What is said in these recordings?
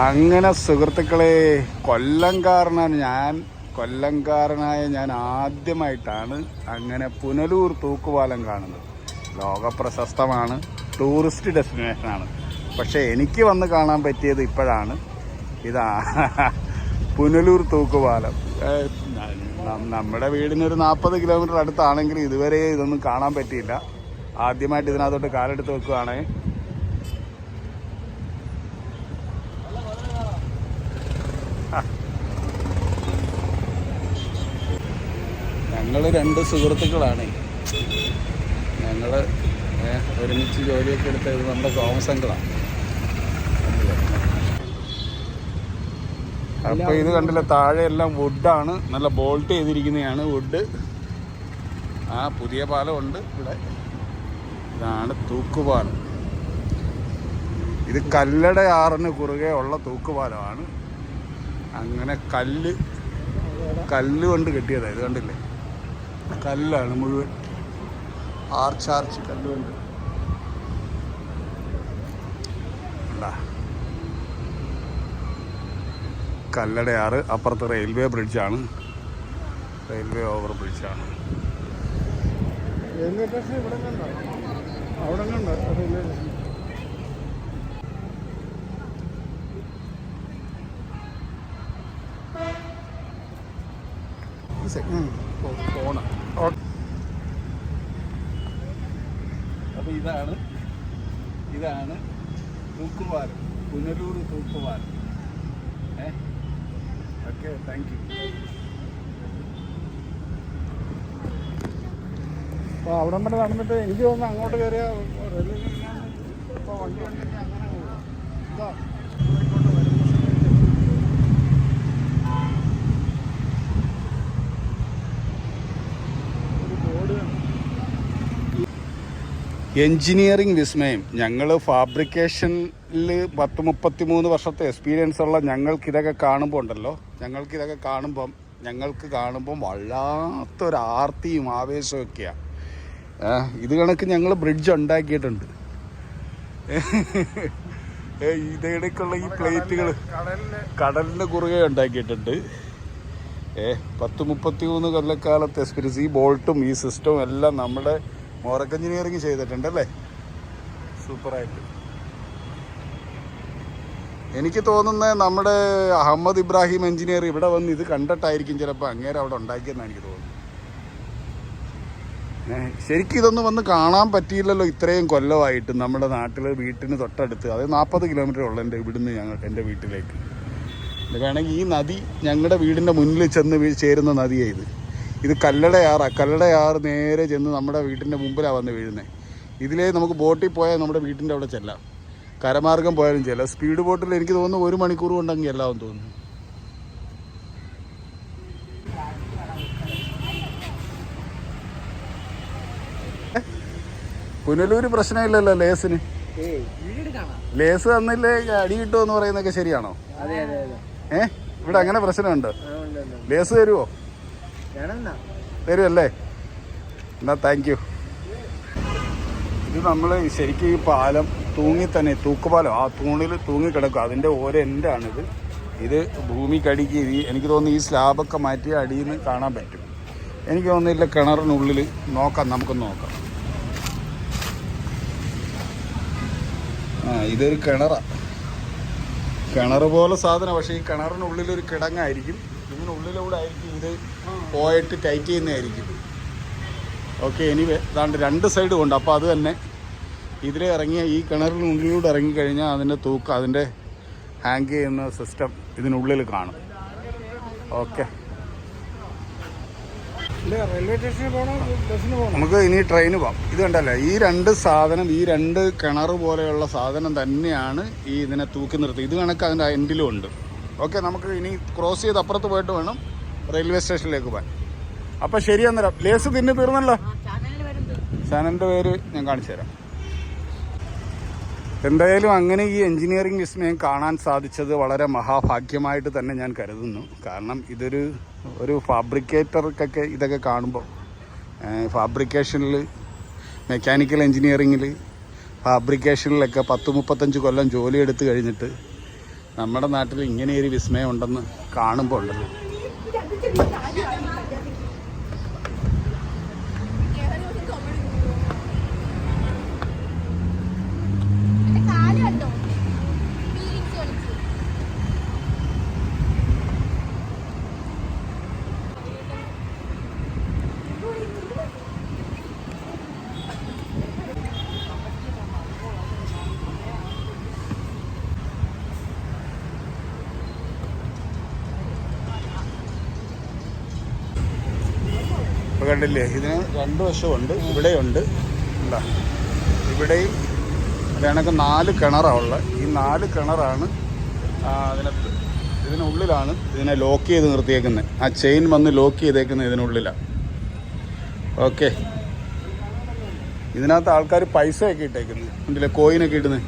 അങ്ങനെ സുഹൃത്തുക്കളെ കൊല്ലംകാരനാണ് ഞാൻ. കൊല്ലംകാരനായ ഞാൻ ആദ്യമായിട്ടാണ് അങ്ങനെ പുനലൂർ തൂക്കുപാലം കാണുന്നത്. ലോകപ്രശസ്തമാണ് ടൂറിസ്റ്റ് ഡെസ്റ്റിനേഷനാണ്. പക്ഷേ എനിക്ക് വന്ന് കാണാൻ പറ്റിയത് ഇപ്പോഴാണ്. ഇതാ പുനലൂർ തൂക്കുപാലം. നമ്മുടെ വീടിന് ഒരു നാൽപ്പത് കിലോമീറ്റർ അടുത്താണെങ്കിൽ ഇതുവരെ ഇതൊന്നും കാണാൻ പറ്റിയില്ല. ആദ്യമായിട്ട് ഇതിനകത്തോട്ട് കാലെടുത്ത് വെക്കുകയാണേ ഞങ്ങൾ രണ്ട് സുഹൃത്തുക്കളാണ്. ഞങ്ങൾ ഒരുമിച്ച് ജോലിയൊക്കെ എടുത്ത ഇത് നമ്മുടെ തോമസങ്ങളാണ് അപ്പോൾ ഇത് കണ്ടില്ല താഴെ എല്ലാം വുഡാണ് നല്ല ബോൾട്ട് ചെയ്തിരിക്കുന്നതാണ് വുഡ് ആ പുതിയ പാലമുണ്ട് ഇവിടെ. ഇതാണ് തൂക്കുപാലം. ഇത് കല്ലട ആറിന് കുറുകെ ഉള്ള തൂക്കുപാലമാണ്. അങ്ങനെ കല്ല് കല്ല് കൊണ്ട് കെട്ടിയതാണ് ഇത് കണ്ടില്ലേ? കല്ലാണ് മുഴുവൻ. ആർച്ചാർച്ച് ആർച്ച് കല്ലുണ്ട്? കല്ലടയാറ് അപ്പുറത്ത് റെയിൽവേ ബ്രിഡ്ജാണ്. റെയിൽവേ ഓവർ ബ്രിഡ്ജാണ്. റെയിൽവേ സ്റ്റേഷൻ ഇവിടെ അവിടെ റെയിൽവേ സ്റ്റേഷൻ പോണം. അപ്പൊ ഇതാണ്. ഇതാണ് തൂക്കുപാലം പുനലൂർ തൂക്കുപാലം ഏ? ഓക്കെ താങ്ക് യു അപ്പോൾ അവിടെ വരെ നടന്നിട്ട് എനിക്ക് തോന്നുന്നു അങ്ങോട്ട് കയറിയ റെയിൽവേ അങ്ങനെ പോകാം ഇതാ ഇങ്ങോട്ട് വരുന്ന സമയത്ത് ഒരു ബോർഡ് എൻജിനീയറിംഗ് വിസ്മയം. ഞങ്ങൾ ഫാബ്രിക്കേഷനിൽ പത്ത് മുപ്പത്തി മൂന്ന് വർഷത്തെ എക്സ്പീരിയൻസ് ഉള്ള ഞങ്ങൾക്കിതൊക്കെ കാണുമ്പോൾ ഉണ്ടല്ലോ. ഞങ്ങൾക്കിതൊക്കെ കാണുമ്പം ഞങ്ങൾക്ക് കാണുമ്പം വല്ലാത്തൊരു ആർത്തിയും ആവേശവും ഒക്കെയാണ് ഇത് കണക്ക് ഞങ്ങൾ ബ്രിഡ്ജ് ഉണ്ടാക്കിയിട്ടുണ്ട്. ഏ, ഇതിടയ്ക്കുള്ള ഈ പ്ലേറ്റുകൾ കടലിന്റെ കടലിന് കുറുകെ ഉണ്ടാക്കിയിട്ടുണ്ട്. ഏ പത്ത് മുപ്പത്തി മൂന്ന് കൊല്ലക്കാലത്തെ എക്സ്പീരിയൻസ് ഈ ബോൾട്ടും ഈ സിസ്റ്റവും എല്ലാം നമ്മുടെ മോറക്ക് എഞ്ചിനീയറിംഗ് ചെയ്തിട്ടുണ്ട് അല്ലേ സൂപ്പറായിട്ട്. എനിക്ക് തോന്നുന്നത് നമ്മുടെ അഹമ്മദ് ഇബ്രാഹിം എഞ്ചിനീയർ ഇവിടെ വന്ന് ഇത് കണ്ടിട്ടായിരിക്കും ചിലപ്പോൾ അങ്ങേരെ അവിടെ ഉണ്ടാക്കിയെന്നാണ് എനിക്ക് തോന്നുന്നത്. ശരിക്കും ഇതൊന്നും വന്ന് കാണാൻ പറ്റിയില്ലല്ലോ ഇത്രയും കൊല്ലമായിട്ട് നമ്മുടെ നാട്ടിൽ വീട്ടിന് തൊട്ടടുത്ത്. അത് നാൽപ്പത് കിലോമീറ്റർ ഉള്ളു എന്റെ ഇവിടുന്ന് ഞങ്ങൾ എന്റെ വീട്ടിലേക്ക്. വേണമെങ്കിൽ ഈ നദി ഞങ്ങളുടെ വീടിന്റെ മുന്നിൽ ചെന്ന് ചേരുന്ന നദിയാണ് ഇത്. ഇത് കല്ലടയാറാണ് കല്ലടയാറ് നേരെ ചെന്ന് നമ്മുടെ വീട്ടിന്റെ മുമ്പിലാണ് വന്ന് വീഴുന്നത് ഇതിലേ നമുക്ക് ബോട്ടിൽ പോയാൽ നമ്മുടെ വീട്ടിന്റെ അവിടെ ചെല്ലാം. കരമാർഗം പോയാലും ചെല്ലാം. സ്പീഡ് ബോട്ടിൽ എനിക്ക് തോന്നുന്നു ഒരു മണിക്കൂർ കൊണ്ടെങ്കിൽ എല്ലാവും തോന്നുന്നു. പുനലൂര് പ്രശ്നമില്ലല്ലോ ലേസിന്. ലേസ് തന്നില്ലേ അടി കിട്ടുമെന്ന് പറയുന്നൊക്കെ ശരിയാണോ? ഏ? ഇവിടെ അങ്ങനെ പ്രശ്നമുണ്ട്? ലേസ് തരുമോ വേണമെന്നാ തരുമല്ലേ എന്നാ താങ്ക് യു ഇത് നമ്മൾ ശരിക്കും ഈ പാലം തൂങ്ങി തന്നെ തൂക്കുപാലം ആ തൂണിൽ തൂങ്ങി കിടക്കും. അതിന്റെ ഓരോ എൻഡാണിത്. ഇത് ഭൂമിക്കടിക്ക് ഈ എനിക്ക് തോന്നുന്നു ഈ സ്ലാബൊക്കെ മാറ്റി അടിയിൽ നിന്ന് കാണാൻ പറ്റും. എനിക്ക് തോന്നുന്നില്ല കിണറിനുള്ളിൽ നോക്കാം നമുക്ക് നോക്കാം. ആ ഇതൊരു കിണറാണ് കിണർ പോലെ സാധനം പക്ഷേ ഈ കിണറിനുള്ളിൽ ഒരു കിടങ്ങായിരിക്കും. ഇതിനുള്ളിലൂടെ ആയിരിക്കും ഇത് പോയിട്ട് ടൈറ്റ് ചെയ്യുന്നതായിരിക്കും. ഓക്കെ എനിവേ ഇതാണ്ട് രണ്ട് സൈഡും ഉണ്ട്. അപ്പോൾ അത് തന്നെ ഇതിലെ ഇറങ്ങിയ ഈ കിണറിനുള്ളിലൂടെ ഇറങ്ങിക്കഴിഞ്ഞാൽ അതിന്റെ തൂക്കം അതിന്റെ ഹാങ് ചെയ്യുന്ന സിസ്റ്റം ഇതിനുള്ളിൽ കാണും. ഓക്കെ നമുക്ക് ഇനി ട്രെയിന് പോവാം. ഇത് കണ്ടല്ലേ ഈ രണ്ട് സാധനം ഈ രണ്ട് കിണർ പോലെയുള്ള സാധനം തന്നെയാണ് ഈ ഇതിനെ തൂക്കി നിർത്തി. ഇത് കണക്ക് അതിന്റെ എൻഡിലും ഉണ്ട്. ഓക്കെ നമുക്ക് ഇനി ക്രോസ് ചെയ്ത് അപ്പുറത്ത് പോയിട്ട് വേണം റെയിൽവേ സ്റ്റേഷനിലേക്ക് പോകാൻ. അപ്പം ശരി അന്നേരം. ലേസ് തിന്ന് തീർന്നല്ലോ? ചാനലിന്റെ പേര് ഞാൻ കാണിച്ചു തരാം. എന്തായാലും അങ്ങനെ ഈ എഞ്ചിനീയറിംഗ് വിസ്മയം കാണാൻ സാധിച്ചത് വളരെ മഹാഭാഗ്യമായിട്ട് തന്നെ ഞാൻ കരുതുന്നു. കാരണം ഇതൊരു ഒരു ഫാബ്രിക്കേറ്റർക്കൊക്കെ ഇതൊക്കെ കാണുമ്പോൾ ഫാബ്രിക്കേഷനിൽ മെക്കാനിക്കൽ എഞ്ചിനീയറിങ്ങിൽ ഫാബ്രിക്കേഷനിലൊക്കെ പത്ത് മുപ്പത്തഞ്ച് കൊല്ലം ജോലിയെടുത്ത് എടുത്തു കഴിഞ്ഞിട്ട് നമ്മുടെ നാട്ടിൽ ഇങ്ങനെയൊരു വിസ്മയം ഉണ്ടെന്ന് കാണുമ്പോൾ ഉണ്ടല്ലോ. ഇപ്പൊ കണ്ടില്ലേ? ഇതിന് രണ്ട് വശമുണ്ട് ഇവിടെയുണ്ട്. എന്താ ഇവിടെയും അതിനൊക്കെ നാല് കിണറാണ് ഉള്ളത്. ഈ നാല് കിണറാണ് അതിനകത്ത് ഇതിനുള്ളിലാണ് ഇതിനെ ലോക്ക് ചെയ്ത് നിർത്തിയേക്കുന്നത് ആ ചെയിൻ വന്ന് ലോക്ക് ചെയ്തേക്കുന്നത് ഇതിനുള്ളിലാണ് ഓക്കെ. ഇതിനകത്ത് ആൾക്കാർ പൈസയൊക്കെ ഇട്ടേക്കുന്നത് ഉണ്ടല്ലേ കോയിനൊക്കെ ഇടുന്നത്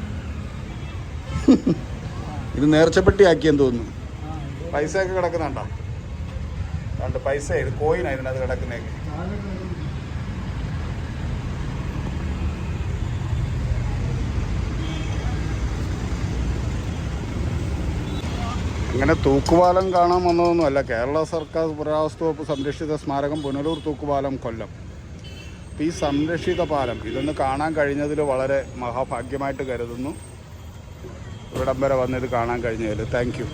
ഇത് നേർച്ചപ്പെട്ടി ആക്കിയെന്ന് തോന്നുന്നു. പൈസയൊക്കെ കിടക്കുന്നുണ്ടോ? രണ്ട് പൈസ ഇത് കോയിനാണ് ഇതിനകത്ത് കിടക്കുന്നേക്ക് അങ്ങനെ തൂക്കുപാലം കാണാൻ വന്നതൊന്നുമല്ല. കേരള സർക്കാർ പുരാവസ്തു വകുപ്പ് സംരക്ഷിത സ്മാരകം പുനലൂർ തൂക്കുപാലം കൊല്ലം. ഈ സംരക്ഷിത പാലം ഇതൊന്ന് കാണാൻ കഴിഞ്ഞതിൽ വളരെ മഹാഭാഗ്യമായിട്ട് കരുതുന്നു. ഇവിടം വരെ വന്നിത് കാണാൻ കഴിഞ്ഞതിൽ താങ്ക് യു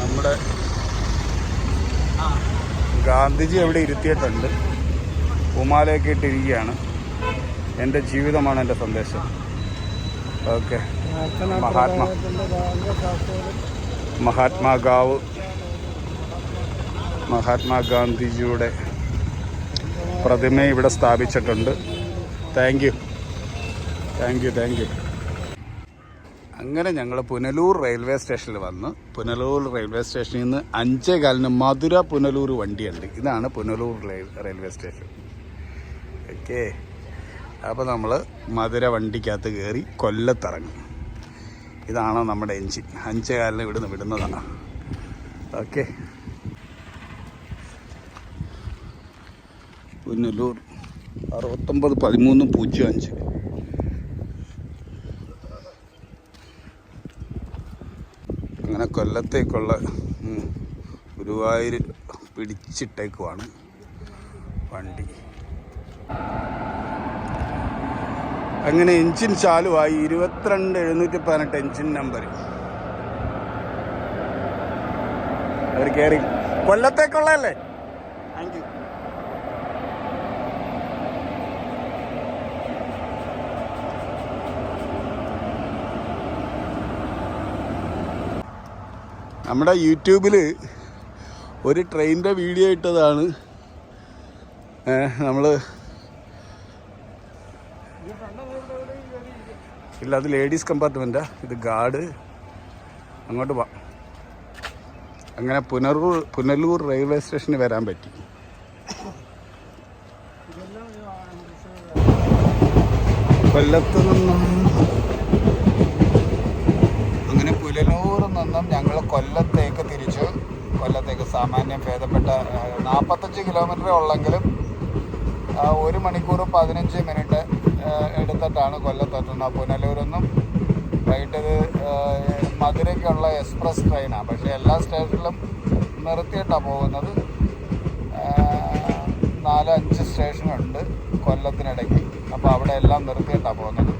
നമ്മുടെ ഗാന്ധിജി അവിടെ ഇരുത്തിയിട്ടുണ്ട്. ഉമാലയൊക്കെ ഇട്ടിരിക്കുകയാണ്. എന്റെ ജീവിതമാണ് എന്റെ സന്ദേശം. ഓക്കെ. മഹാത്മാ. മഹാത്മാഗാവ്. മഹാത്മാഗാന്ധിജിയുടെ പ്രതിമ ഇവിടെ സ്ഥാപിച്ചിട്ടുണ്ട്. Thank you. Thank you thank you. അങ്ങനെ ഞങ്ങൾ പുനലൂർ റെയിൽവേ സ്റ്റേഷനിൽ വന്ന് പുനലൂർ റെയിൽവേ സ്റ്റേഷനിൽ നിന്ന് അഞ്ചേ കാലിന് മധുര പുനലൂർ വണ്ടിയുണ്ട്. ഇതാണ് Punalur rail- railway station. Okay. അപ്പോൾ നമ്മൾ മധുര വണ്ടിക്കകത്ത് കയറി കൊല്ലത്തിറങ്ങി. ഇതാണ് നമ്മുടെ എൻജിൻ. അഞ്ചേ കാലിന് ഇവിടുന്ന് വിടുന്നതാണ്. ഓക്കെ. പുനലൂർ അറുപത്തൊമ്പത് പതിമൂന്ന് പൂജ്യം അഞ്ച്. അങ്ങനെ കൊല്ലത്തേക്കുള്ള ഗുരുവായൂർ പിടിച്ചിട്ടേക്കുവാണ് വണ്ടി. അങ്ങനെ എഞ്ചിൻ ചാലുവായി ഇരുപത്തിരണ്ട് എഴുന്നൂറ്റി പതിനെട്ട് എൻജിൻ നമ്പർ. അവർ കയറി കൊല്ലത്തേക്കുള്ളതല്ലേ? താങ്ക് യു നമ്മുടെ യൂട്യൂബിൽ ഒരു ട്രെയിനിന്റെ വീഡിയോ ഇട്ടതാണ്. നമ്മൾ ഇല്ല അത് ലേഡീസ് കമ്പാർട്ട്മെന്റാ ഇത് ഗാർഡ് അങ്ങോട്ട് വാ. അങ്ങനെ പുനറൂർ പുനലൂർ റെയിൽവേ സ്റ്റേഷനിൽ വരാൻ പറ്റി. കൊല്ലത്ത് നിന്നും അങ്ങനെ പുനലൂരിൽ നിന്നും ഞങ്ങൾ കൊല്ലത്തേക്ക് തിരിച്ചു. കൊല്ലത്തേക്ക് സാമാന്യം ഭേദപ്പെട്ട നാൽപ്പത്തഞ്ച് കിലോമീറ്റർ ഉള്ളെങ്കിലും ഒരു മണിക്കൂർ പതിനഞ്ച് മിനിറ്റ് എടുത്തിട്ടാണ് കൊല്ലത്തെത്തുന്നത്. പുനലൂരൊന്നും നിന്നും വൈകിട്ടത് മധുരയ്ക്കുള്ള എക്സ്പ്രസ് ട്രെയിനാണ്. പക്ഷേ എല്ലാ സ്റ്റേഷനിലും നിർത്തിയിട്ടാണ് പോകുന്നത്. നാലഞ്ച് സ്റ്റേഷനുണ്ട് കൊല്ലത്തിനിടയ്ക്ക്. അപ്പോൾ അവിടെ എല്ലാം നിർത്തിയിട്ടാണ് പോകുന്നത്.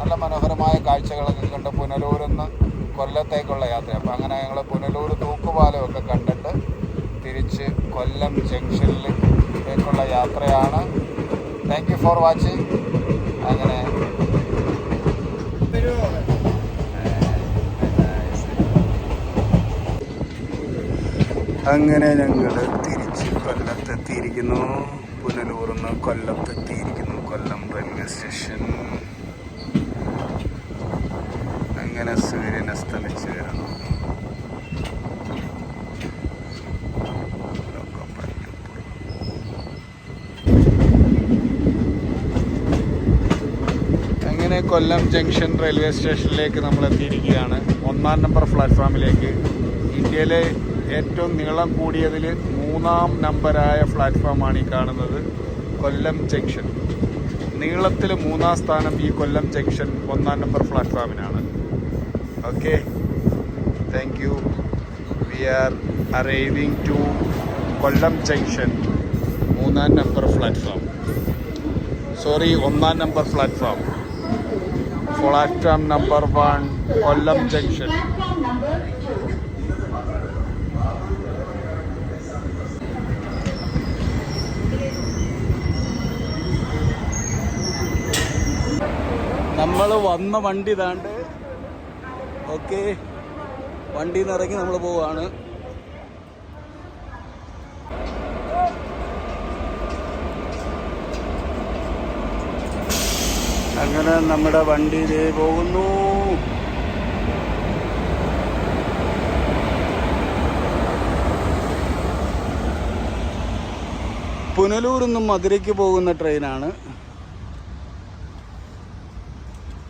നല്ല മനോഹരമായ കാഴ്ചകളൊക്കെ കണ്ട് പുനലൂരിൽ കൊല്ലത്തേക്കുള്ള യാത്ര. അപ്പോൾ അങ്ങനെ ഞങ്ങൾ പുനലൂർ തൂക്കുപാലമൊക്കെ കണ്ടിട്ട് തിരിച്ച് കൊല്ലം ജംഗ്ഷനിലേക്കുള്ള യാത്രയാണ്. താങ്ക് യു ഫോർ വാച്ചിങ് അങ്ങനെ. അങ്ങനെ ഞങ്ങൾ തിരിച്ച് കൊല്ലത്തെത്തിയിരിക്കുന്നു. പുനലൂർന്ന് കൊല്ലത്തെത്തിയിരിക്കുന്നു. കൊല്ലം റെയിൽവേ സ്റ്റേഷൻ. അങ്ങനെ സൂര്യൻ അസ്തമിച്ച് വരുന്നു. അങ്ങനെ കൊല്ലം ജംഗ്ഷൻ റെയിൽവേ സ്റ്റേഷനിലേക്ക് നമ്മൾ എത്തിയിരിക്കുകയാണ്. ഒന്നാം നമ്പർ പ്ലാറ്റ്ഫോമിലേക്ക്. ഇന്ത്യയിലെ ഏറ്റവും നീളം കൂടിയതിൽ മൂന്നാം നമ്പറായ പ്ലാറ്റ്ഫോമാണ് ഈ കാണുന്നത്. കൊല്ലം ജംഗ്ഷൻ. നീളത്തിൽ മൂന്നാം സ്ഥാനം ഈ കൊല്ലം ജംഗ്ഷൻ ഒന്നാം number പ്ലാറ്റ്ഫോമിനാണ്. Okay thank you we are arriving to Kollam junction മൂന്നാം നമ്പർ പ്ലാറ്റ്ഫോം സോറി ഒന്നാം number platform platform number one Kollam junction നമ്മൾ വന്ന വണ്ടി ഇതാണ്ട് ഓക്കെ. വണ്ടിയിൽ നിന്ന് ഇറങ്ങി നമ്മൾ പോവാണ്. അങ്ങനെ നമ്മുടെ വണ്ടിയിൽ പോകുന്നു. പുനലൂർ നിന്നും മധുരയ്ക്ക് പോകുന്ന ട്രെയിനാണ്.